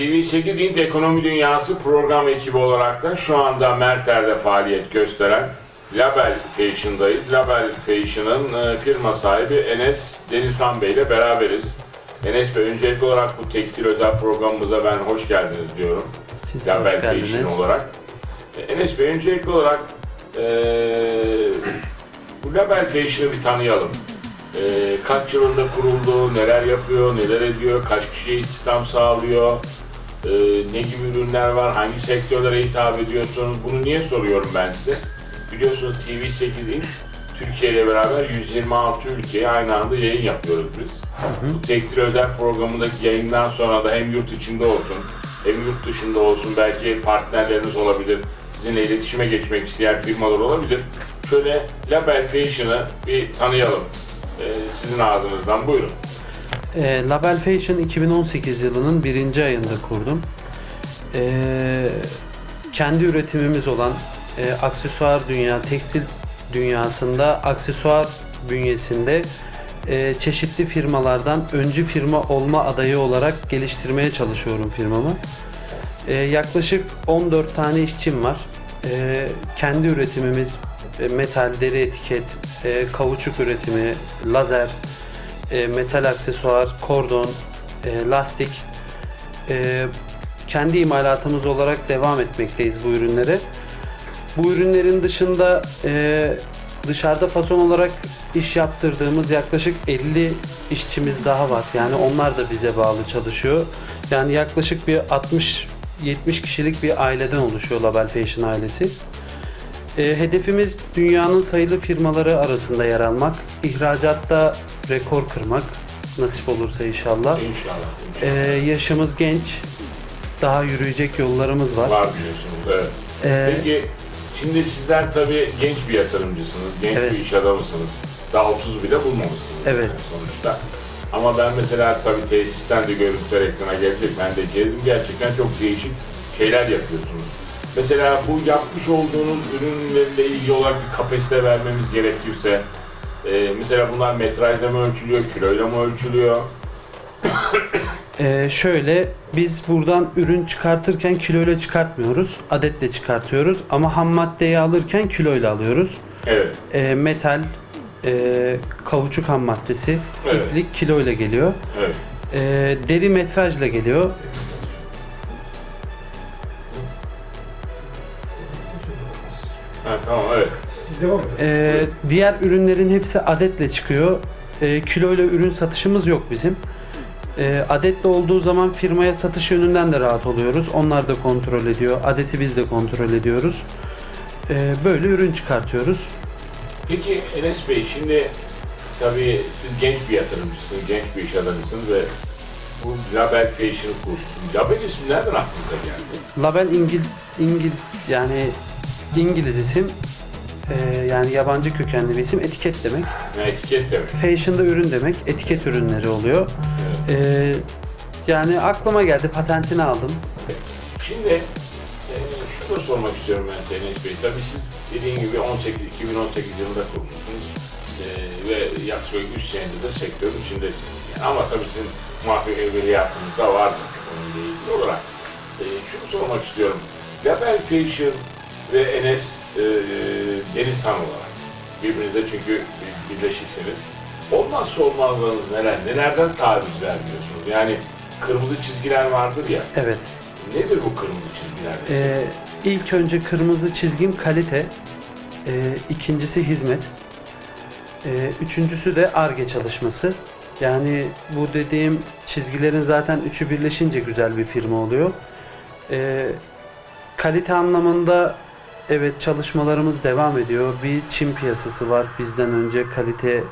TV8 Int Ekonomi Dünyası program ekibi olarak da şu anda Merter'de faaliyet gösteren Label Fashion'dayız. Label Fashion'ın e, firma sahibi Enes Denizhan Bey ile beraberiz. Enes Bey öncelikli olarak bu tekstil özel programımıza ben hoş geldiniz diyorum. Siz de Label hoş geldiniz. Fashion olarak. E, Enes Bey öncelikli olarak e, bu Label Fashion'ı bir tanıyalım. E, kaç yılında kuruldu, neler yapıyor, neler ediyor, kaç kişiye istihdam sağlıyor, e, ne gibi ürünler var, hangi sektörlere hitap ediyorsunuz, bunu niye soruyorum ben size? Biliyorsunuz TV8'in Türkiye ile beraber 126 ülkeye aynı anda yayın yapıyoruz biz. Bu tekstil özel programındaki yayından sonra da hem yurt içinde olsun hem yurt dışında olsun belki partnerleriniz olabilir. Sizinle iletişime geçmek isteyen firmalar olabilir. Şöyle Label Fashion'ı bir tanıyalım. Ee, sizin ağzınızdan buyurun. E, Label Fashion 2018 yılının birinci ayında kurdum. E, kendi üretimimiz olan e, aksesuar dünya, tekstil dünyasında aksesuar bünyesinde e, çeşitli firmalardan öncü firma olma adayı olarak geliştirmeye çalışıyorum firmamı. E, yaklaşık 14 tane işçim var. E, kendi üretimimiz e, metal, deri etiket, e, kauçuk üretimi, lazer, e, metal aksesuar, kordon, e, lastik. E, kendi imalatımız olarak devam etmekteyiz bu ürünlere. Bu ürünlerin dışında dışarıda fason olarak iş yaptırdığımız yaklaşık 50 işçimiz daha var. Yani onlar da bize bağlı çalışıyor. Yani yaklaşık bir 60 70 kişilik bir aileden oluşuyor Label Fashion ailesi. Hedefimiz dünyanın sayılı firmaları arasında yer almak, ihracatta rekor kırmak nasip olursa inşallah. İnşallah. E, yaşımız genç, daha yürüyecek yollarımız var. Var biliyorsunuz evet. E, Peki şimdi sizler tabii genç bir yatırımcısınız, genç Evet. bir iş adamısınız. Daha 30 bile bulmamışsınız Evet. yani sonuçta. Ama ben mesela tabii tesisten de görüntüler ekrana gelecek. Ben de gezdim. Gerçekten çok değişik şeyler yapıyorsunuz. Mesela bu yapmış olduğunuz ürünlerle ilgili olarak bir kapasite vermemiz gerekirse e, mesela bunlar metrajla mı ölçülüyor, kiloyla mı ölçülüyor? e, şöyle biz buradan ürün çıkartırken kiloyla çıkartmıyoruz, adetle çıkartıyoruz ama ham maddeyi alırken kiloyla alıyoruz. Evet. E, metal, e, kauçuk ham maddesi, Evet. iplik kiloyla geliyor. Evet. E, deri metrajla geliyor. Devam edin. Ee, diğer ürünlerin hepsi adetle çıkıyor. Ee, kiloyla ürün satışımız yok bizim. Ee, adetle olduğu zaman firmaya satış yönünden de rahat oluyoruz. Onlar da kontrol ediyor. Adeti biz de kontrol ediyoruz. Ee, böyle ürün çıkartıyoruz. Peki Enes Bey şimdi tabii siz genç bir yatırımcısınız, genç bir iş adamısınız ve bu Label Fashion kurdunuz. Label ismi nereden aklınıza geldi? Label İngil, İngil yani İngiliz isim. Ee, yani yabancı kökenli bir isim. Etiket demek. Ne etiket demek. Fashion'da ürün demek. Etiket ürünleri oluyor. Evet. Ee, yani aklıma geldi. Patentini aldım. Şimdi e, şunu da sormak istiyorum ben size Enes Bey. Tabii siz dediğim gibi 18, 2018 yılında kurmuşsunuz e, ve yaklaşık 3 senedir de sektörün içindesiniz. Yani ama tabii sizin muhakkak evveliyatınız da vardır onunla ilgili olarak. E, şunu sormak istiyorum. Label Fashion ve Enes e, Denizhan olarak birbirinize çünkü bir- birleşiksiniz. Olmazsa olmazlarınız neler? Nelerden taviz vermiyorsunuz? Yani kırmızı çizgiler vardır ya. Evet. Nedir bu kırmızı çizgiler? Ee, ilk önce kırmızı çizgim kalite, ee, ikincisi hizmet, ee, üçüncüsü de ARGE çalışması. Yani bu dediğim çizgilerin zaten üçü birleşince güzel bir firma oluyor. Ee, kalite anlamında evet çalışmalarımız devam ediyor. Bir Çin piyasası var bizden önce kalite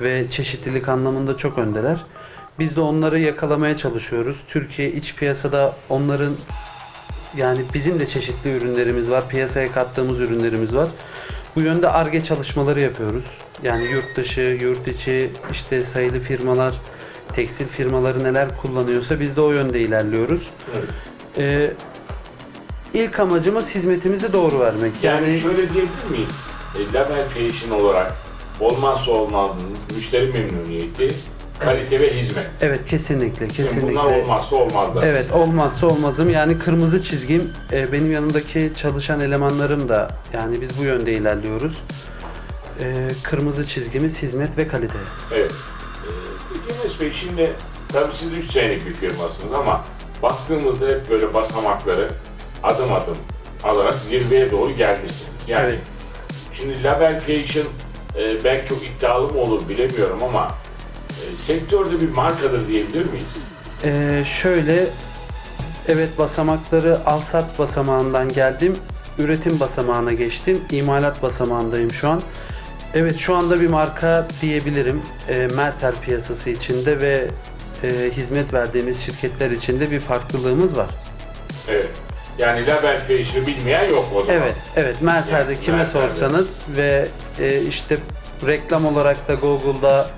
ve çeşitlilik anlamında çok öndeler. Biz de onları yakalamaya çalışıyoruz. Türkiye iç piyasada onların yani bizim de çeşitli ürünlerimiz var. Piyasaya kattığımız ürünlerimiz var. Bu yönde ARGE çalışmaları yapıyoruz. Yani yurt dışı, yurt içi işte sayılı firmalar, tekstil firmaları neler kullanıyorsa biz de o yönde ilerliyoruz. Evet. Ee, ilk amacımız hizmetimizi doğru vermek. Yani, Yani, şöyle diyebilir miyiz? E, Label Fashion olarak olmazsa olmazınız müşteri memnuniyeti kalite ve hizmet. Evet kesinlikle kesinlikle. bunlar olmazsa olmazlar. Evet olmazsa olmazım yani kırmızı çizgim e, benim yanımdaki çalışan elemanlarım da yani biz bu yönde ilerliyoruz. E, kırmızı çizgimiz hizmet ve kalite. Evet. Ee, Peki Enes Bey şimdi tabii siz 3 senelik bir firmasınız ama baktığımızda hep böyle basamakları adım adım alarak zirveye doğru gelmişsiniz. Yani Evet. şimdi Label Fashion e, belki çok iddialı mı olur bilemiyorum ama e, sektörde bir markadır diyebilir miyiz? E, şöyle evet basamakları alsat basamağından geldim. Üretim basamağına geçtim. İmalat basamağındayım şu an. Evet şu anda bir marka diyebilirim. E, Mertel piyasası içinde ve e, hizmet verdiğimiz şirketler içinde bir farklılığımız var. Evet. Yani Label Fashion'ı bilmeyen yok o zaman. Evet, evet. Mertel'de Yani kime Mertel'de. sorsanız ve e, işte reklam olarak da Google'da,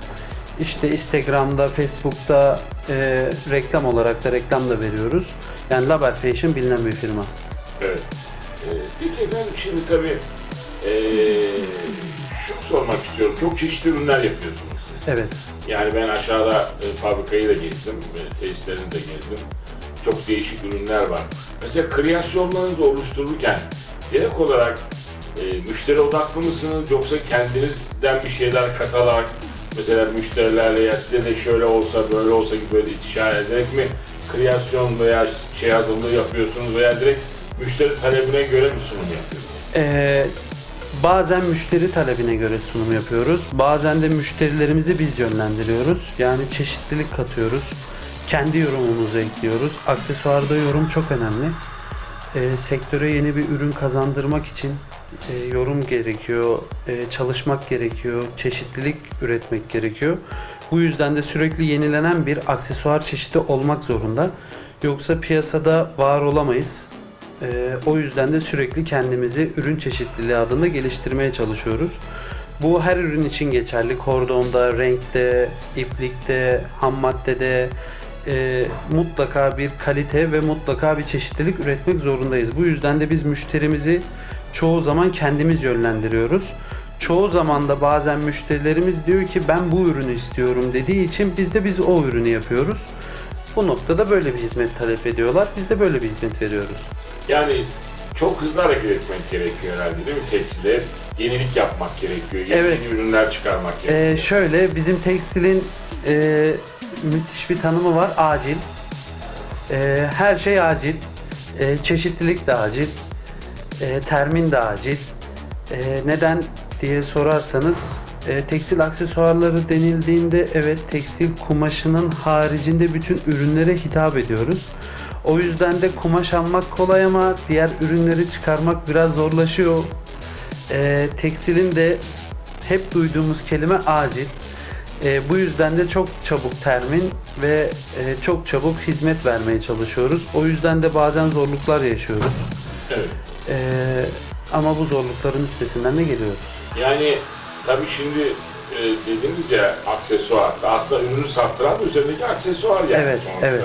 işte Instagram'da, Facebook'ta e, reklam olarak da reklam da veriyoruz. Yani Label Fashion bilinen bir firma. Evet. Ee, peki efendim şimdi tabii ee, şunu sormak istiyorum. Çok çeşitli ürünler yapıyorsunuz siz. Evet, Yani ben aşağıda e, fabrikayı da gezdim, e, tesislerini de gezdim. Çok değişik ürünler var. Mesela kreasyonlarınızı oluştururken direkt olarak e, müşteri odaklı mısınız yoksa kendinizden bir şeyler katarak mesela müşterilerle ya size de şöyle olsa böyle olsa gibi böyle istişare ederek mi kreasyon veya şey hazırlığı yapıyorsunuz veya direkt müşteri talebine göre mi sunum yapıyorsunuz? E, bazen müşteri talebine göre sunum yapıyoruz. Bazen de müşterilerimizi biz yönlendiriyoruz. Yani çeşitlilik katıyoruz. Kendi yorumumuzu ekliyoruz. Aksesuarda yorum çok önemli. E, sektöre yeni bir ürün kazandırmak için e, yorum gerekiyor, e, çalışmak gerekiyor, çeşitlilik üretmek gerekiyor. Bu yüzden de sürekli yenilenen bir aksesuar çeşidi olmak zorunda. Yoksa piyasada var olamayız. E, o yüzden de sürekli kendimizi ürün çeşitliliği adında geliştirmeye çalışıyoruz. Bu her ürün için geçerli. Kordonda, renkte, iplikte, ham maddede e, mutlaka bir kalite ve mutlaka bir çeşitlilik üretmek zorundayız. Bu yüzden de biz müşterimizi çoğu zaman kendimiz yönlendiriyoruz. Çoğu zaman da bazen müşterilerimiz diyor ki ben bu ürünü istiyorum dediği için biz de biz o ürünü yapıyoruz. Bu noktada böyle bir hizmet talep ediyorlar. Biz de böyle bir hizmet veriyoruz. Yani çok hızlı hareket etmek gerekiyor herhalde değil mi tekstilde? Yenilik yapmak gerekiyor, yeni, Evet. ürünler çıkarmak gerekiyor. Ee, şöyle bizim tekstilin e, müthiş bir tanımı var acil. E, her şey acil. E, çeşitlilik de acil. E, termin de acil. E, neden diye sorarsanız e, tekstil aksesuarları denildiğinde evet tekstil kumaşının haricinde bütün ürünlere hitap ediyoruz. O yüzden de kumaş almak kolay ama diğer ürünleri çıkarmak biraz zorlaşıyor. E, tekstilin de hep duyduğumuz kelime acil. E, bu yüzden de çok çabuk termin ve e, çok çabuk hizmet vermeye çalışıyoruz. O yüzden de bazen zorluklar yaşıyoruz. Evet. E, ama bu zorlukların üstesinden de geliyoruz. Yani tabii şimdi e, dediniz ya aksesuar. Aslında ürünü sattıran da üzerindeki aksesuar yani Evet, sonuçta. evet.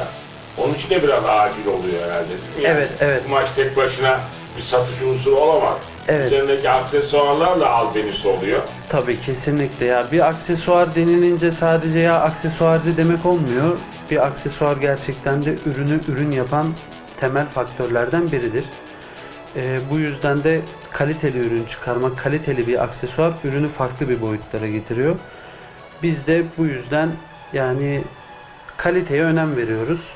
Onun için de biraz acil oluyor herhalde değil mi? Yani Evet, evet. Kumaş tek başına bir satış unsuru olamaz. Evet. Üzerindeki aksesuarlarla albenisi oluyor. Tabii kesinlikle ya bir aksesuar denilince sadece ya aksesuarcı demek olmuyor. Bir aksesuar gerçekten de ürünü ürün yapan temel faktörlerden biridir. Ee, bu yüzden de kaliteli ürün çıkarmak, kaliteli bir aksesuar ürünü farklı bir boyutlara getiriyor. Biz de bu yüzden yani kaliteye önem veriyoruz.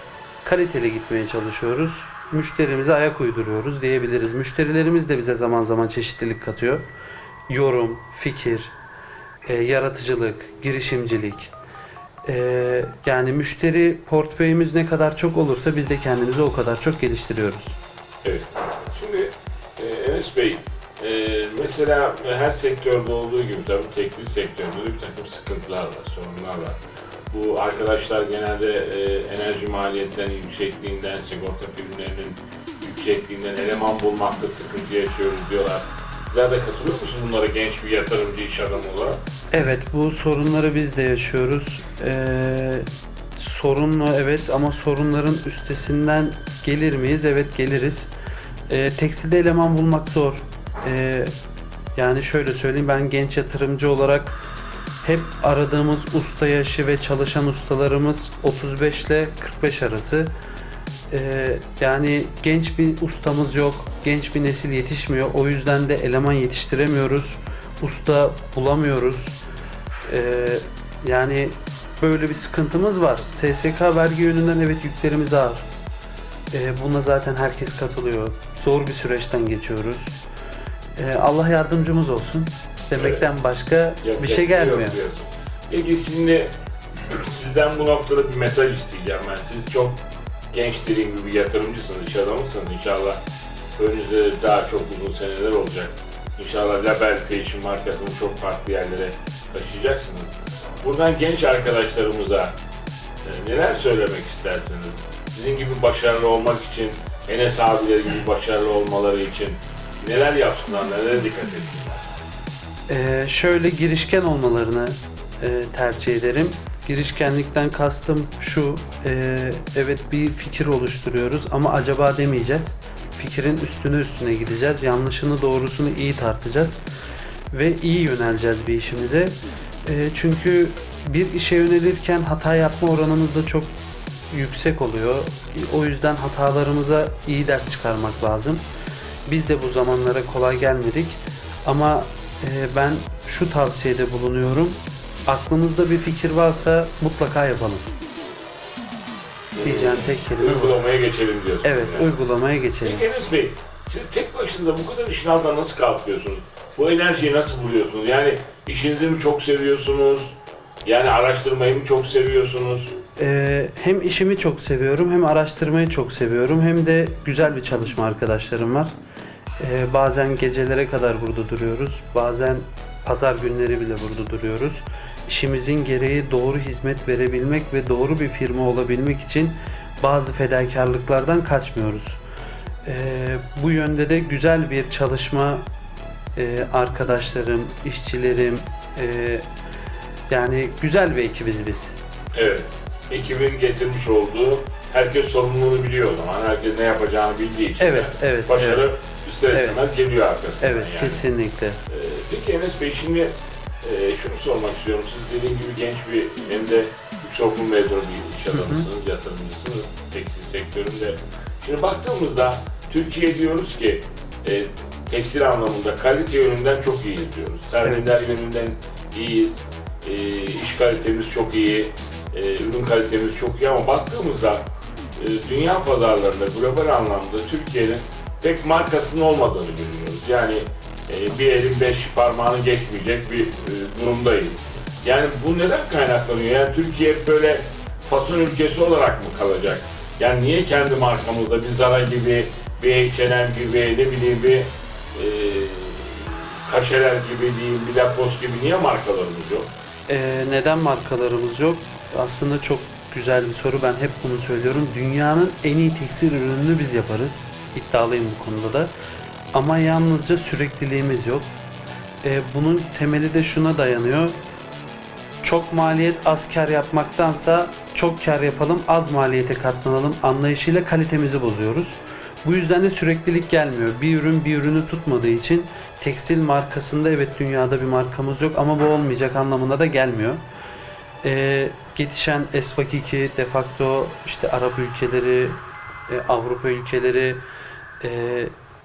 Kaliteli gitmeye çalışıyoruz. Müşterimize ayak uyduruyoruz diyebiliriz. Müşterilerimiz de bize zaman zaman çeşitlilik katıyor. Yorum, fikir, e, yaratıcılık, girişimcilik. E, yani müşteri portföyümüz ne kadar çok olursa biz de kendimizi o kadar çok geliştiriyoruz. Evet. Şimdi e, Enes Bey, e, mesela her sektörde olduğu gibi tabii tekstil sektöründe de bir takım sıkıntılar var, sorunlar var. Bu arkadaşlar genelde e, enerji maliyetlerinin yüksekliğinden, sigorta primlerinin yüksekliğinden eleman bulmakta sıkıntı yaşıyoruz diyorlar. Sizler de katılıyor musunuz bunlara genç bir yatırımcı iş adamı olarak? Evet bu sorunları biz de yaşıyoruz. Ee, sorunlu evet ama sorunların üstesinden gelir miyiz? Evet geliriz. Ee, tekstilde eleman bulmak zor. Ee, yani şöyle söyleyeyim ben genç yatırımcı olarak Hep aradığımız usta yaşı ve çalışan ustalarımız 35 ile 45 arası. Ee, yani genç bir ustamız yok, genç bir nesil yetişmiyor. O yüzden de eleman yetiştiremiyoruz, usta bulamıyoruz. Ee, yani böyle bir sıkıntımız var. SSK vergi yönünden evet yüklerimiz ağır. Ee, buna zaten herkes katılıyor. Zor bir süreçten geçiyoruz. Ee, Allah yardımcımız olsun. Demekten başka Yapacak bir şey gelmiyor. yok diyorsun. Peki şimdi sizden bu noktada bir mesaj isteyeceğim ben. Siz çok genç dediğim gibi bir yatırımcısınız, iş adamısınız. İnşallah önünüzde daha çok uzun seneler olacak. İnşallah Label Fashion markasını çok farklı yerlere taşıyacaksınız. Buradan genç arkadaşlarımıza e, neler söylemek istersiniz? Sizin gibi başarılı olmak için, Enes abileri gibi başarılı olmaları için neler yapsınlar, nelere dikkat etsinler? Ee, şöyle girişken olmalarını e, tercih ederim. Girişkenlikten kastım şu, e, evet bir fikir oluşturuyoruz ama acaba demeyeceğiz. Fikrin üstüne üstüne gideceğiz. Yanlışını doğrusunu iyi tartacağız. Ve iyi yöneleceğiz bir işimize. E, çünkü bir işe yönelirken hata yapma oranımız da çok yüksek oluyor. O yüzden hatalarımıza iyi ders çıkarmak lazım. Biz de bu zamanlara kolay gelmedik. Ama ben şu tavsiyede bulunuyorum. Aklımızda bir fikir varsa mutlaka yapalım. Diyeceğim tek kelime bu. Uygulamaya geçelim diyorsunuz. Evet, yani. uygulamaya geçelim. Peki Enes Bey, siz tek başınıza bu kadar işin altından nasıl kalkıyorsunuz? Bu enerjiyi nasıl buluyorsunuz? Yani işinizi mi çok seviyorsunuz? Yani araştırmayı mı çok seviyorsunuz? Ee, hem işimi çok seviyorum, hem araştırmayı çok seviyorum, hem de güzel bir çalışma arkadaşlarım var. Ee, bazen gecelere kadar burada duruyoruz, bazen pazar günleri bile burada duruyoruz. İşimizin gereği doğru hizmet verebilmek ve doğru bir firma olabilmek için bazı fedakarlıklardan kaçmıyoruz. Ee, bu yönde de güzel bir çalışma e, arkadaşlarım, işçilerim, e, yani güzel bir ekibiz biz. Evet. Ekibin getirmiş olduğu, herkes sorumluluğunu biliyor o zaman. Herkes ne yapacağını bildiği için Evet, de evet, başarı evet. İster Evet. istemez geliyor arkasından. Evet, yani. kesinlikle. Ee, Peki Enes Bey şimdi e, şunu sormak istiyorum. Siz dediğim gibi genç bir hem de yüksekokul mezunu bir iş adamısınız, yatırımcısınız tekstil sektöründe. Şimdi baktığımızda Türkiye diyoruz ki e, tekstil anlamında kalite yönünden çok iyiyiz diyoruz. Terminler yönünden iyiyiz. E, iş kalitemiz çok iyi. E, ürün kalitemiz çok iyi ama baktığımızda e, dünya pazarlarında global anlamda Türkiye'nin pek markasının olmadığını görüyoruz. Yani e, bir elin beş parmağını geçmeyecek bir e, durumdayız. Yani bu neden kaynaklanıyor? Yani Türkiye böyle fason ülkesi olarak mı kalacak? Yani niye kendi markamızda bir Zara gibi, bir H&M gibi, ne bileyim bir e, Kaşeler gibi diyeyim, bir Lacoste gibi niye markalarımız yok? Ee, neden markalarımız yok? Aslında çok güzel bir soru. Ben hep bunu söylüyorum. Dünyanın en iyi tekstil ürününü biz yaparız. İddialıyım bu konuda da. Ama yalnızca sürekliliğimiz yok. Ee, bunun temeli de şuna dayanıyor. Çok maliyet az kar yapmaktansa çok kar yapalım az maliyete katlanalım anlayışıyla kalitemizi bozuyoruz. Bu yüzden de süreklilik gelmiyor. Bir ürün bir ürünü tutmadığı için tekstil markasında evet dünyada bir markamız yok ama bu olmayacak anlamına da gelmiyor. Ee, yetişen Esvakiki, Defacto, işte Arap ülkeleri, e, Avrupa ülkeleri, e,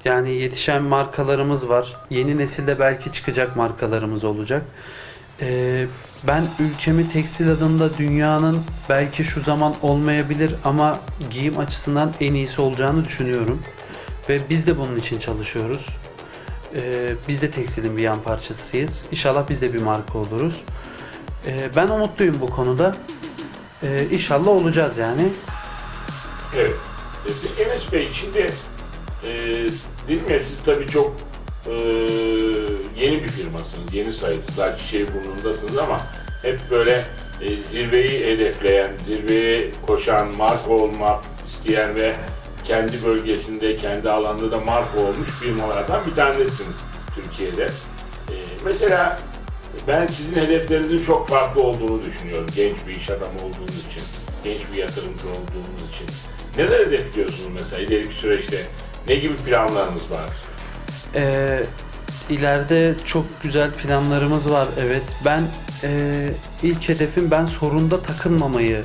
yani yetişen markalarımız var. Yeni nesilde belki çıkacak markalarımız olacak. Ee, ben ülkemi tekstil adında dünyanın belki şu zaman olmayabilir ama giyim açısından en iyisi olacağını düşünüyorum. Ve biz de bunun için çalışıyoruz. Ee, biz de tekstilin bir yan parçasıyız. İnşallah biz de bir marka oluruz. Ee, ben umutluyum bu konuda. Ee, inşallah olacağız yani. Evet. Peki Bey şimdi ya siz tabii çok e, yeni bir firmasınız, yeni sayılır. Daha çiçeği burnundasınız ama hep böyle e, zirveyi hedefleyen, zirveye koşan, marka olmak isteyen ve kendi bölgesinde, kendi alanda da marka olmuş firmalardan bir tanesiniz Türkiye'de. E, mesela ben sizin hedeflerinizin çok farklı olduğunu düşünüyorum. Genç bir iş adamı olduğunuz için, genç bir yatırımcı olduğunuz için. Neler hedefliyorsunuz mesela ileriki süreçte? Ne gibi planlarınız var? Ee, ileride çok güzel planlarımız var evet. Ben Ee, ilk hedefim ben sorunda takılmamayı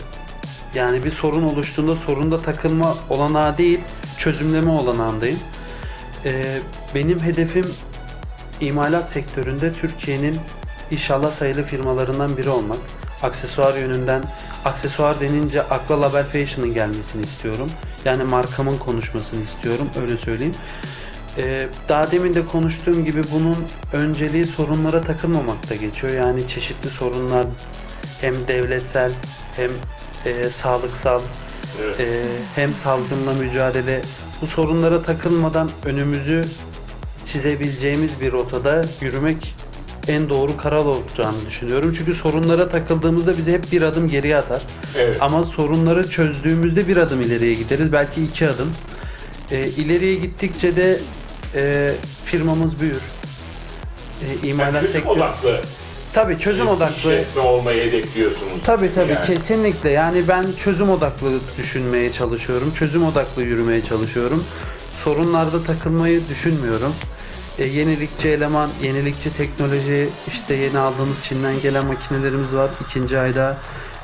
yani bir sorun oluştuğunda sorunda takılma olanağı değil çözümleme olanağındayım. Ee, benim hedefim imalat sektöründe Türkiye'nin inşallah sayılı firmalarından biri olmak. Aksesuar yönünden, aksesuar denince akla Label Fashion'ın gelmesini istiyorum. Yani markamın konuşmasını istiyorum, öyle söyleyeyim. Ee, daha demin de konuştuğum gibi bunun önceliği sorunlara takılmamakta geçiyor. Yani çeşitli sorunlar hem devletsel hem e, sağlıksal Evet. e, hem salgınla mücadele bu sorunlara takılmadan önümüzü çizebileceğimiz bir rotada yürümek en doğru karar olacağını düşünüyorum. Çünkü sorunlara takıldığımızda bizi hep bir adım geriye atar. evet. Ama sorunları çözdüğümüzde bir adım ileriye gideriz. Belki iki adım. E, ileriye gittikçe de e, firmamız büyür. E, Yani imalat çözüm sektörü. odaklı Tabii çözüm odaklı. işletme olmayı hedefliyorsunuz. Tabii tabii Yani. kesinlikle. Yani ben çözüm odaklı düşünmeye çalışıyorum. Çözüm odaklı yürümeye çalışıyorum. Sorunlarda takılmayı düşünmüyorum. E, yenilikçi eleman, yenilikçi teknoloji, işte yeni aldığımız Çin'den gelen makinelerimiz var. ikinci ayda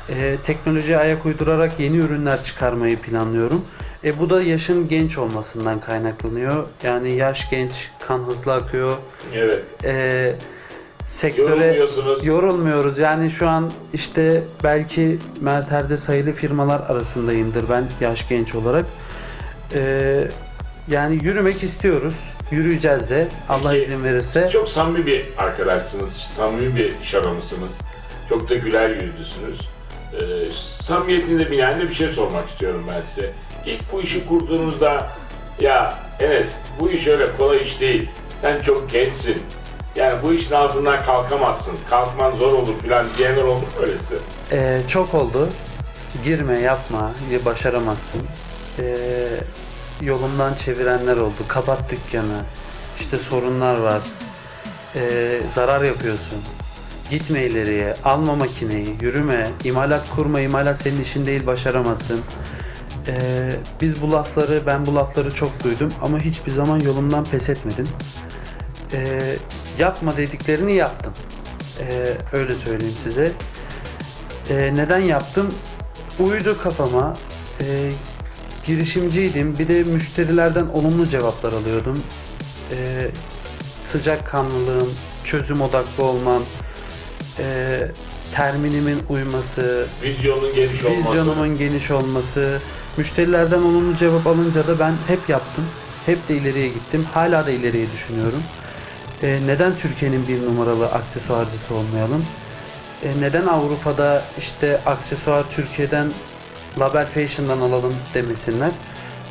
e, teknolojiye ayak uydurarak yeni ürünler çıkarmayı planlıyorum. E, bu da yaşın genç olmasından kaynaklanıyor. Yani yaş genç, kan hızlı akıyor. Evet. E, sektöre. Yorulmuyoruz. Yani şu an işte belki Merter'de sayılı firmalar arasındayımdır ben yaş genç olarak. Ee, yani yürümek istiyoruz. Yürüyeceğiz de Allah Peki, izin verirse. Siz çok samimi bir arkadaşsınız, samimi bir iş adamısınız. Çok da güler yüzlüsünüz. Ee, samimiyetinize binaen de bir şey sormak istiyorum ben size. İlk bu işi kurduğunuzda, ya Enes bu iş öyle kolay iş değil. Sen çok gençsin. Yani bu işin altından kalkamazsın. Kalkman zor olur filan diyenler oldu mu öylesi? Ee, çok oldu. Girme, yapma, başaramazsın. Ee, yolumdan çevirenler oldu. Kapat dükkanı. İşte sorunlar var. Ee, zarar yapıyorsun. Gitme ileriye, alma makineyi, yürüme, imalat kurma, imalat senin işin değil, başaramazsın. Ee, biz bu lafları, ben bu lafları çok duydum ama hiçbir zaman yolumdan pes etmedim. Ee, yapma dediklerini yaptım. Ee, öyle söyleyeyim size. Ee, neden yaptım? Uydu kafama. Ee, girişimciydim. Bir de müşterilerden olumlu cevaplar alıyordum. Ee, sıcak kanlılığım, çözüm odaklı olmam, ee, terminimin uyması, Vizyonun geniş olması. vizyonumun geniş olması, müşterilerden olumlu cevap alınca da ben hep yaptım. Hep de ileriye gittim. Hala da ileriye düşünüyorum. Ee, neden Türkiye'nin bir numaralı aksesuarcısı olmayalım? Ee, neden Avrupa'da işte aksesuar Türkiye'den Label Fashion'dan alalım demesinler?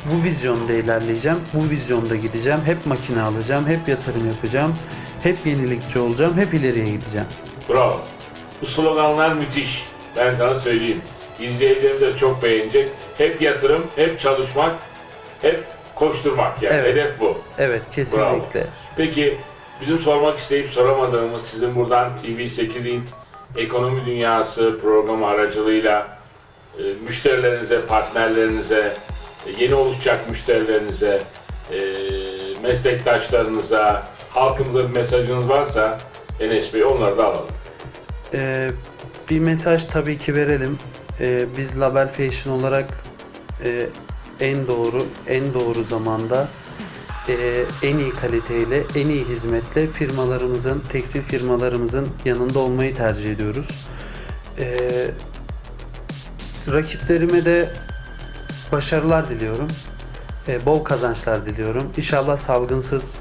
Bu vizyonda ilerleyeceğim. Bu vizyonda gideceğim. Hep makine alacağım. Hep yatırım yapacağım. Hep yenilikçi olacağım. Hep ileriye gideceğim. Bravo. Bu sloganlar müthiş. Ben sana söyleyeyim. İzleyicilerim de çok beğenecek. Hep yatırım, hep çalışmak, hep koşturmak yani. Evet. Hedef bu. Evet kesinlikle. Peki bizim sormak isteyip soramadığımız sizin buradan TV8 Int Ekonomi Dünyası programı aracılığıyla müşterilerinize, partnerlerinize, e, yeni oluşacak müşterilerinize, e, meslektaşlarınıza, halkımıza bir mesajınız varsa Enes Bey onları da alalım. Ee, bir mesaj tabii ki verelim. Ee, biz Label Fashion olarak e, en doğru, en doğru zamanda e, en iyi kaliteyle, en iyi hizmetle firmalarımızın, tekstil firmalarımızın yanında olmayı tercih ediyoruz. Ee, rakiplerime de başarılar diliyorum. Ee, bol kazançlar diliyorum. İnşallah salgınsız,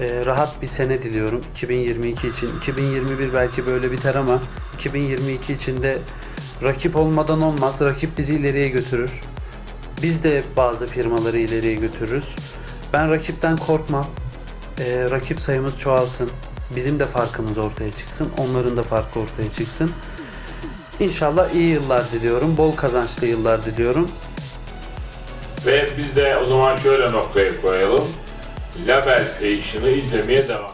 e, rahat bir sene diliyorum 2022 için. 2021 belki böyle biter ama 2022 için de rakip olmadan olmaz. Rakip bizi ileriye götürür. Biz de bazı firmaları ileriye götürürüz. Ben rakipten korkmam. E, rakip sayımız çoğalsın. Bizim de farkımız ortaya çıksın. Onların da farkı ortaya çıksın. İnşallah iyi yıllar diliyorum. Bol kazançlı yıllar diliyorum. Ve biz de o zaman şöyle noktaya koyalım. Label Fashion'ı izlemeye devam.